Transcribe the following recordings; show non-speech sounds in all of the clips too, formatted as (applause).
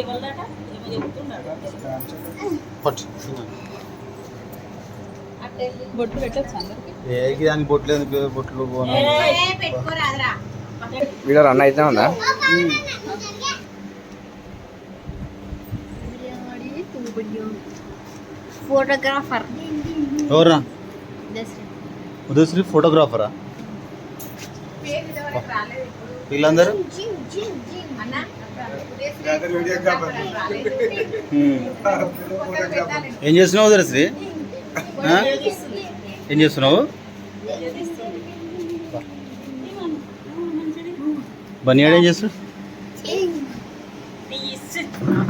ఏమో చెప్తున్నాడు పెట్టచ్చు అందరికి? దానికి బొట్లు ఎందుకు? బొట్లు పోను వీడియో రన్ అయితే ఉందా? ఫోటోగ్రాఫర్. ఎవరా? ఉదయశ్రీ. ఫోటోగ్రాఫరా? వీళ్ళందరూ? హ్మ్. ఏం చేస్తున్నావు ఉదయశ్రీ? ఆ? ఏం చేస్తున్నావు? బనియాడు ఏం చేస్తున్నావు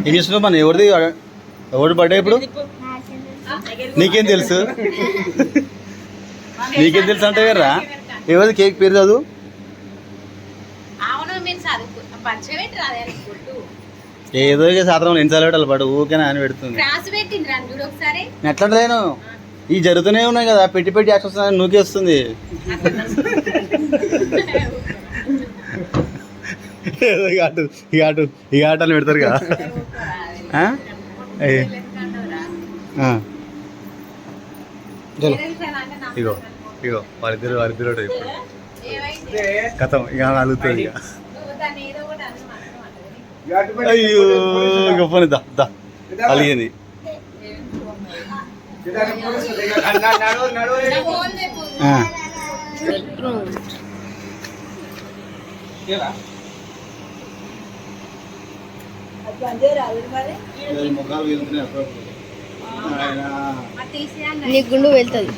ఏం చేస్తున్నావు మన ఎవరిది? ఎవరి బర్త్డే ఇప్పుడు? నీకేం తెలుసు? నీకేం తెలుసు అంటే రా ఎవరిది? కేక్ పేరు చదువు? ఏదో ఇక సాధారణ ఎన్ని సార్లు పడు ఊరికే అని పెడుతుంది. ఎట్లా లేను? ఈ జరుగుతూనే ఉన్నాయి కదా పెట్టి పెట్టి యాక్షన్ వస్తుంది నూకే వస్తుంది. ఏదో ఈ ఆట ఈ ఆట ఈ ఆటలు పెడతారు కదా. ఇగో ఇగో వాళ్ళిద్దరు వాళ్ళిద్దరు ఒకటి ఇప్పుడు కథం ఇక అలుగుతుంది ఇక నువ్వు దాన్ని ఏదో ఒకటి అన్న మాత్రం అంటది. అయ్యో ఇక పోనీ దా దా. అలిగింది. నా గుండు వెళ్తుంది.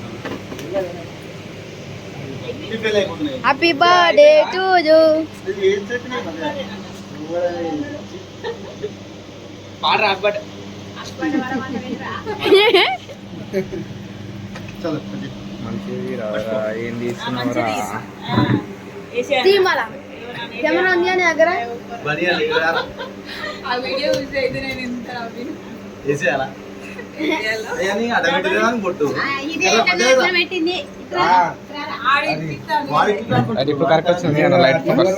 హ్యాపీ బర్త్డే టు యూ చలో, కొంచెం. మంచిది రారా ఏం తీస్తున్నావురా? తీమాల కెమెరా ఉంది అని దగ్గర. ఆ వీడియో చూసి అయితే నేను నవ్విన. వేసేయాలా? పెట్టింది అది ఇప్పుడు కరెక్ట్ వచ్చింది అన్న లైట్ ఫోకస్?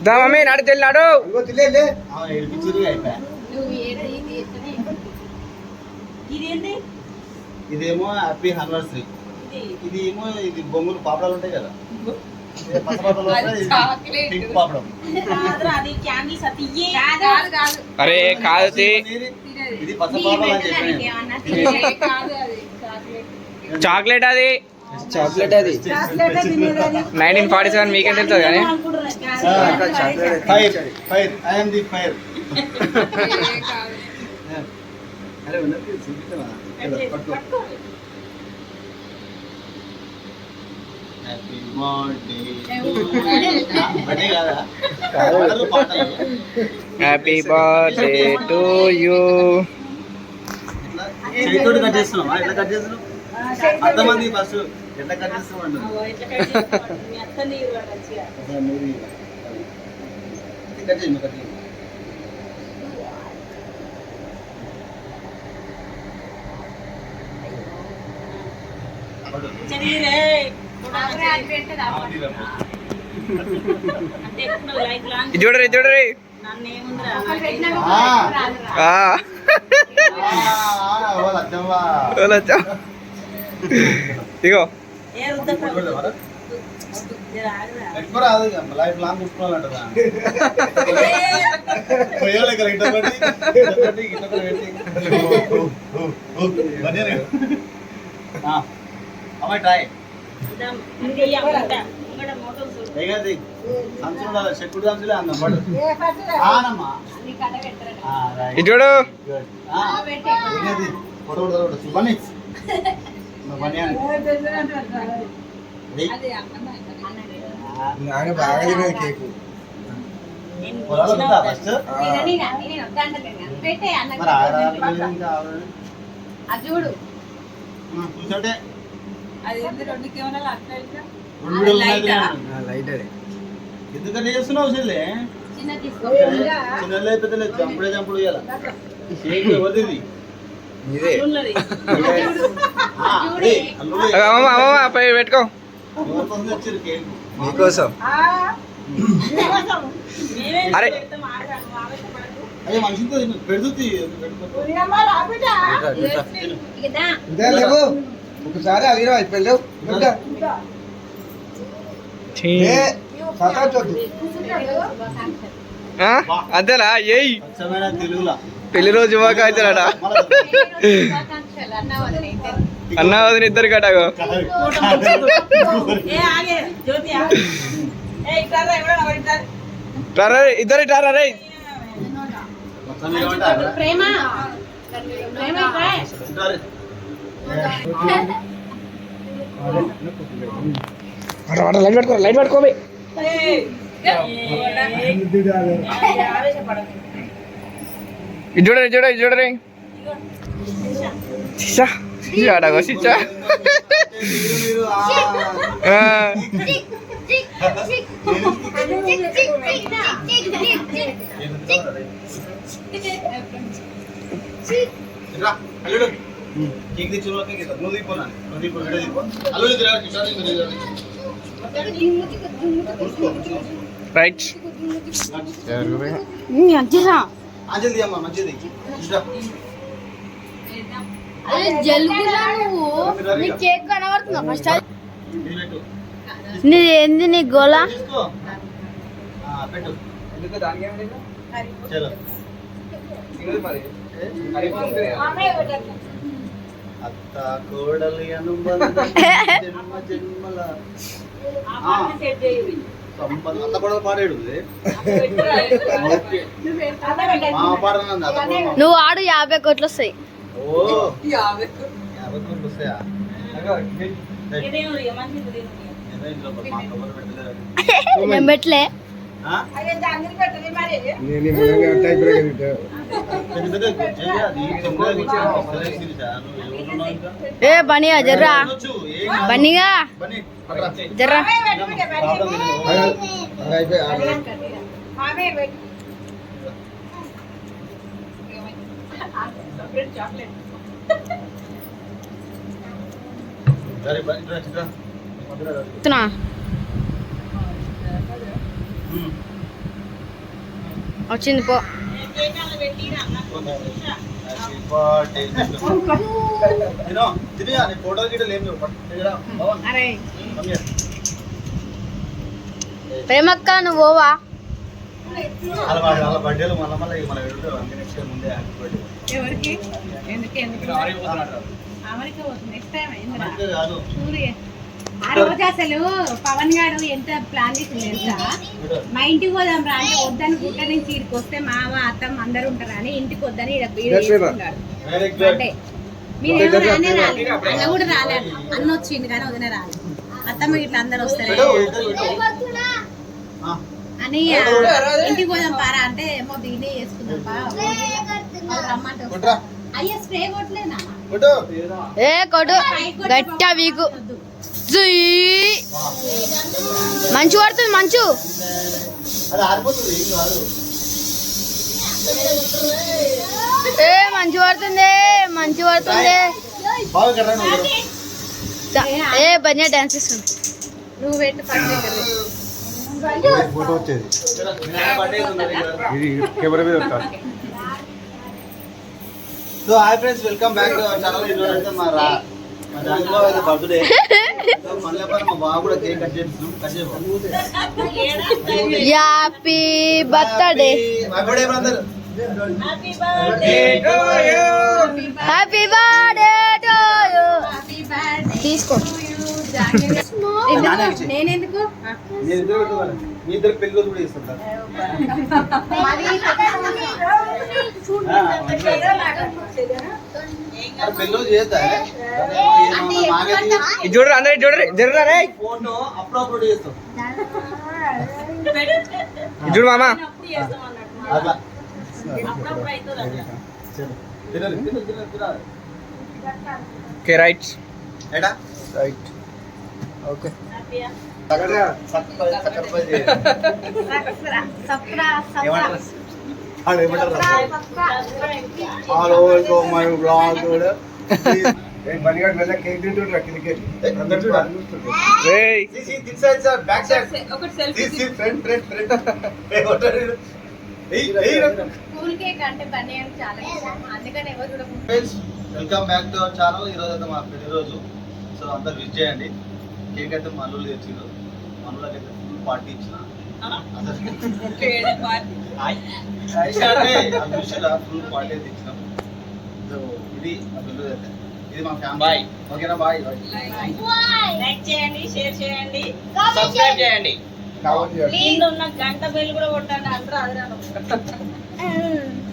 దా, మమ్మీ నాడు తెల్లాడు ఇదేమో హ్యాపీ యానివర్సరీ ఇది ఏమో ఇది బొంగులు పాపడాలు ఉంటాయి కదా. అరే కాదు. ఇది- చాక్లెట్. చాక్లెట్ అది. చాక్లెట్. అది. నైన్టీన్ ఫార్టీ సెవెన్ మీకేం తెలుస్తుంది కానీ. Fire fire. I am the fire అరే ఉన్నది చూపించమా పట్టుకో పట్టుకో. హ్యాపీ బర్త్డే కాదా? హ్యాపీ బర్త్డే టు యూ ఇట్లా చేతితోటి కట్ చేస్తున్నావా? ఎట్లా కట్ చేస్తున్నావు? అంతమంది ఫస్ట్. ఎట్లా కట్ చేస్తున్నావు కట్ చూడరు ఇది చూడరు నన్ను ఏముందిరా ఒకరు పెట్టినా ఆ. కూడా రాదురా. ఆ, ఓ లచ్చవ్వా వాళ్ళు వచ్చా. ఇగో ఏ రుద్దకు. జర ఆగురా. పెట్టుకోరాదు ఇక లైఫ్ లాంగ్ పెట్టుకోవాలంటదా పోయాలి ఇక్కడ ఇటు ఒకటి ఇటు ఒకటి ఇటు ఒకటి పెట్టి ఓ, ఓ, ఓ, ఓ, బనియన్ ఇక. ఆ, అమ్మాయి ట్రై చెక్కుడు సంచులే అందం ఆనమ్మా. నాన్న బాగా కేక్ చూడు. కూర్చోటే అది ఏంది రెండు కెమెరాలు అట్లా ఇట్లా రెండు వీడియోలు ఉన్నాయి లైట్ అది. ఎందుకంటే చేస్తున్నావు చెల్లె? చిన్న తీసుకో. చిన్న లేదు పెద్ద లేదు చంపుడే చంపుడు ఇవ్వాల షేక్ ఎవరిది ఇది? అమ్మమ్మ అమ్మమ్మ పెట్టుకో. అరే. అదే మనిషితో పెడుతుంది ఒకసారి అడిగిన అయిపోయావు ఛీ. ఏ పెళ్ళి రోజు శుభాకాంక్షలట శుభాకాంక్షలు అన్న వదిన అన్న వదిన ఇద్దరు కటాగో ఇద్దరు ఇటారా రే. ప్రేమ. లైట్ పెట్టుకో లైట్ ఇది చూడరే ఇది చూడరే ఇది చూడరే శిషా శిషా ठीक శిషా चलो के ఆ, ఆ. రా, అల్లుడు కేక్ తెచ్చిన వాళ్ళకే కదా నువ్వు తీపోనా నువ్వు తీపో వీడియో తీపో అల్లుడు రైట్ మంచిది జలుబులా నువ్వు నీ కేక్ కనబడుతుందా ఫస్ట్ నీది ఏంది నీ గోళ చలో అత్త కోడలి అనుబంధం జన్మ జన్మల. సంబంధం. అత్త పాడాడు నువ్వు ఆడు యాభై కోట్లు వస్తాయి. ఓ. యాభై కోట్లు వస్తాయా? (laughs) పెట్టలే. నేను ఏ బనియా జర్రా. బనియా. బనిగా జర్రా వచ్చింది పో. ఫోటో గిటలు ఏం. ప్రేమక్క నువ్వు ఎవరికి? ఎందుకు? ఎందుకు? అమెరికా అమెరికా పోతుంది. నెక్స్ట్ టైం ఆ రోజు అసలు పవన్ గారు ఎంత ప్లాన్ చేసింది తెలుసా. మా ఇంటికి పోదాం రా అంటే వద్దని గుట్ట నుంచి ఇక్కడికి వస్తే మామ అత్తమ్మ అందరు ఉంటారని ఇంటికి వద్దని. అంటే మీరేమో రానే రాలేదు. అన్న కూడా రాలేదు. అన్న వచ్చింది కానీ వదిన రాలేదు. అత్తమ్మ ఇట్లా అందరు వస్తారు? అని ఇంటికి పోదాం పారా అంటే ఏమో దీనే చేసుకుందాం రమ్మంటే. అయ్యా స్ప్రే కొట్టలేనా? కొట్టు. ఏ కొడు గట్ట వీకు. మంచు పడుతుంది మంచు. అది ఆరిపోతుంది ఏం మంచు పడుతుంది మంచు పడుతుంది. ఏ బన్యా డాన్స్ చేస్తుంది. నువ్వు పెట్టు పక్కన ఫోటో వచ్చేది. ఇది కెమెరా మీద so hi friends welcome back to our channel ఈరోజు అయితే మా birthday. Happy birthday. Happy birthday happy birthday to you తీసుకో. నేనెందుకు? మీ ఇద్దరు రోజు. కూడా చేస్తుంటారు చూడరు అందరు చూడరు జర్రా రే ఫోటో అప్పుడు అప్లోడ్ చేస్తాం. చూడు మామ. అట్లా. తినరు ఓకే రైట్. ఏడా? Right. Okay. Welcome my blog కూడా. బ్యాక్ టు అవర్ ఛానల్ ఈ రోజు అయితే మా పెళ్ళి రోజు. సో అందరు విజ్ చేయండి. కేక్ అయితే మల్లు తెచ్చిండు మల్లులకి అయితే ఫుల్ పార్టీ ఇచ్చిన ఫుల్ పార్టీ ఇచ్చినాం. సో ఇది ఇది మా ఫ్యామిలీ ఓకేనా? బాయ్ లైక్ చేయండి షేర్ చేయండి. సబ్స్క్రైబ్ చేయండి. ఉన్న గంట బెల్ కూడా కొట్టండి అందరూ అదిరాను. (laughs)